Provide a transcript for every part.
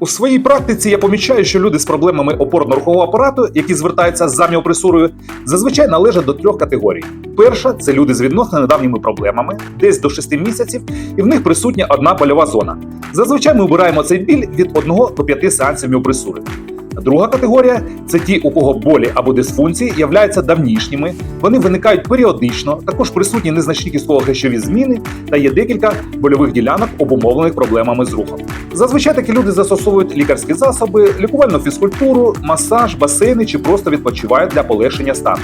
У своїй практиці я помічаю, що люди з проблемами опорно-рухового апарату, які звертаються за міопресурою, зазвичай належать до трьох категорій. Перша це люди з відносно недавніми проблемами, десь до 6 місяців, і в них присутня одна больова зона. Зазвичай ми обираємо цей біль від 1 до 5 сеансів міопресури. Друга категорія це ті, у кого болі або дисфункції являються давнішніми, вони виникають періодично, також присутні незначні кістково-хрящові зміни та є декілька больових ділянок, обумовлених проблемами з рухом. Зазвичай такі люди застосовують лікарські засоби, лікувальну фізкультуру, масаж, басейни чи просто відпочивають для полегшення стану.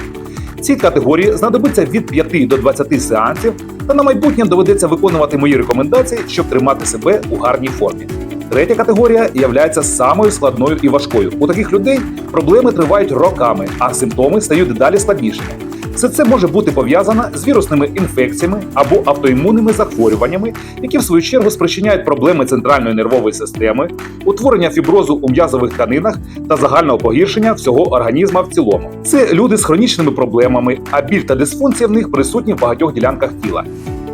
Цій категорії знадобиться від 5 до 20 сеансів, та на майбутнє доведеться виконувати мої рекомендації, щоб тримати себе у гарній формі. Третя категорія є самою складною і важкою. У таких людей проблеми тривають роками, а симптоми стають дедалі складнішими. Все це може бути пов'язано з вірусними інфекціями або автоімунними захворюваннями, які в свою чергу спричиняють проблеми центральної нервової системи, утворення фіброзу у м'язових тканинах та загального погіршення всього організму в цілому. Це люди з хронічними проблемами, а біль та дисфункція в них присутні в багатьох ділянках тіла.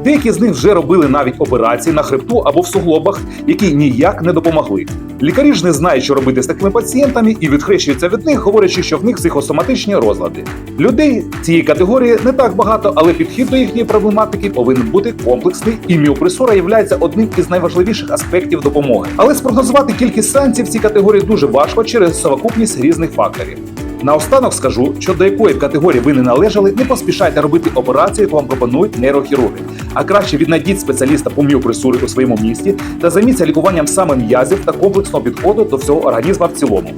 Деякі з них вже робили навіть операції на хребту або в суглобах, які ніяк не допомогли. Лікарі ж не знають, що робити з такими пацієнтами, і відхрещуються від них, говорячи, що в них психосоматичні розлади. Людей цієї категорії не так багато, але підхід до їхньої проблематики повинен бути комплексний, і міопресура є одним із найважливіших аспектів допомоги. Але спрогнозувати кількість сеансів в цій категорії дуже важко через совокупність різних факторів. Наостанок скажу, що до якої категорії ви не належали, не поспішайте робити операцію, яку вам пропонують нейрохірурги. А краще віднайдіть спеціаліста по міопресурі у своєму місті та займіться лікуванням саме м'язів та комплексного підходу до всього організму в цілому.